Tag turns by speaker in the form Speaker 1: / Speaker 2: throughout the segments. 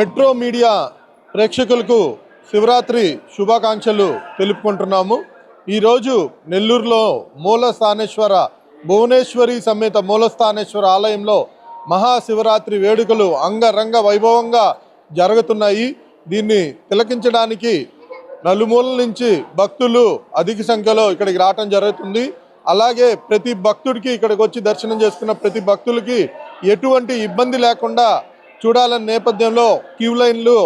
Speaker 1: Metro media ప్రేక్షకులకు శివరాత్రి శుభాకాంక్షలు తెలుపుకుంటున్నాము. ఈరోజు నెల్లూరులో మూలస్థానేశ్వర భువనేశ్వరి సమేత మూలస్థానేశ్వర ఆలయంలో మహాశివరాత్రి వేడుకలు అంగరంగ వైభవంగా జరుగుతున్నాయి. దీన్ని తిలకించడానికి నలుమూలల నుంచి భక్తులు అధిక సంఖ్యలో ఇక్కడికి రావటం జరుగుతుంది. అలాగే ప్రతి భక్తుడికి ఇక్కడికి వచ్చి దర్శనం చేసుకున్న ప్రతి భక్తులకి ఎటువంటి ఇబ్బంది లేకుండా చూడాలనే నేపథ్యంలో క్యూ లైన్లు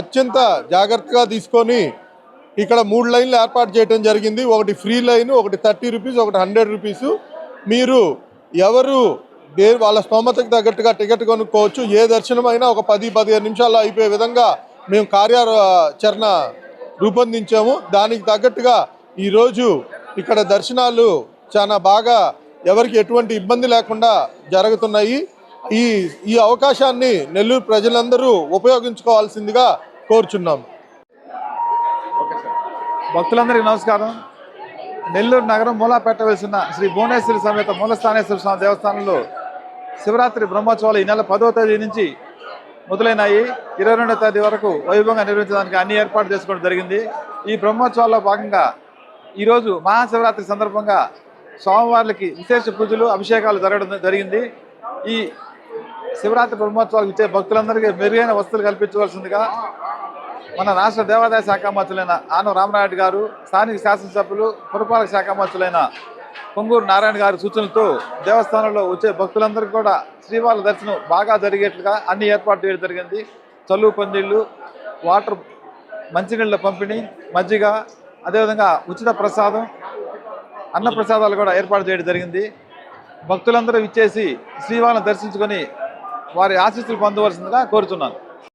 Speaker 1: అత్యంత జాగ్రత్తగా తీసుకొని ఇక్కడ మూడు లైన్లు ఏర్పాటు చేయడం జరిగింది. ఒకటి ఫ్రీ లైన్ ఒకటి థర్టీ రూపీస్ ఒకటి హండ్రెడ్ రూపీస్. మీరు ఎవరు దే వాళ్ళ స్తోమతకు తగ్గట్టుగా టికెట్ కొనుక్కోవచ్చు. ఏ దర్శనం అయినా ఒక పది పదిహేను నిమిషాల్లో అయిపోయే విధంగా మేము కార్యాచరణ రూపొందించాము. దానికి తగ్గట్టుగా ఈరోజు ఇక్కడ దర్శనాలు చాలా బాగా ఎవరికి ఎటువంటి ఇబ్బంది లేకుండా జరుగుతున్నాయి. ఈ ఈ అవకాశాన్ని నెల్లూరు ప్రజలందరూ ఉపయోగించుకోవాల్సిందిగా కోరుచున్నాం
Speaker 2: భక్తులందరికీ నమస్కారం. నెల్లూరు నగరం మూలాపేట వెలిసిన శ్రీ భువనేశ్వరి సమేత మూలస్థానేశ్వర స్వామి దేవస్థానంలో శివరాత్రి బ్రహ్మోత్సవాలు ఈ నెల పదో తేదీ నుంచి మొదలైనాయి. ఇరవై రెండో తేదీ వరకు వైభవంగా నిర్వహించడానికి అన్ని ఏర్పాటు చేసుకోవడం జరిగింది. ఈ బ్రహ్మోత్సవాల్లో భాగంగా ఈరోజు మహాశివరాత్రి సందర్భంగా స్వామివార్లకి విశేష పూజలు అభిషేకాలు జరగడం జరిగింది. ఈ శివరాత్రి బ్రహ్మోత్సవాలకు ఇచ్చే భక్తులందరికీ మెరుగైన వస్తువులు కల్పించవలసిందిగా మన రాష్ట్ర దేవాదాయ శాఖ మంత్రులైన ఆనం రామనాయుడు గారు స్థానిక శాసనసభ్యులు పురపాలక శాఖ మంత్రులైన పొంగూరు నారాయణ గారి సూచనలతో దేవస్థానంలో వచ్చే భక్తులందరికీ కూడా శ్రీవారి దర్శనం బాగా జరిగేట్లుగా అన్ని ఏర్పాటు చేయడం జరిగింది. చల్లు పందిళ్ళు వాటర్ మంచినీళ్ళ పంపిణీ మజ్జిగ అదేవిధంగా ఉచిత ప్రసాదం అన్న ప్రసాదాలు కూడా ఏర్పాటు చేయడం జరిగింది. భక్తులందరూ ఇచ్చేసి శ్రీవాళ్ళని దర్శించుకొని వారి ఆశీస్సులు పొందవలసిందిగా కోరుతున్నాను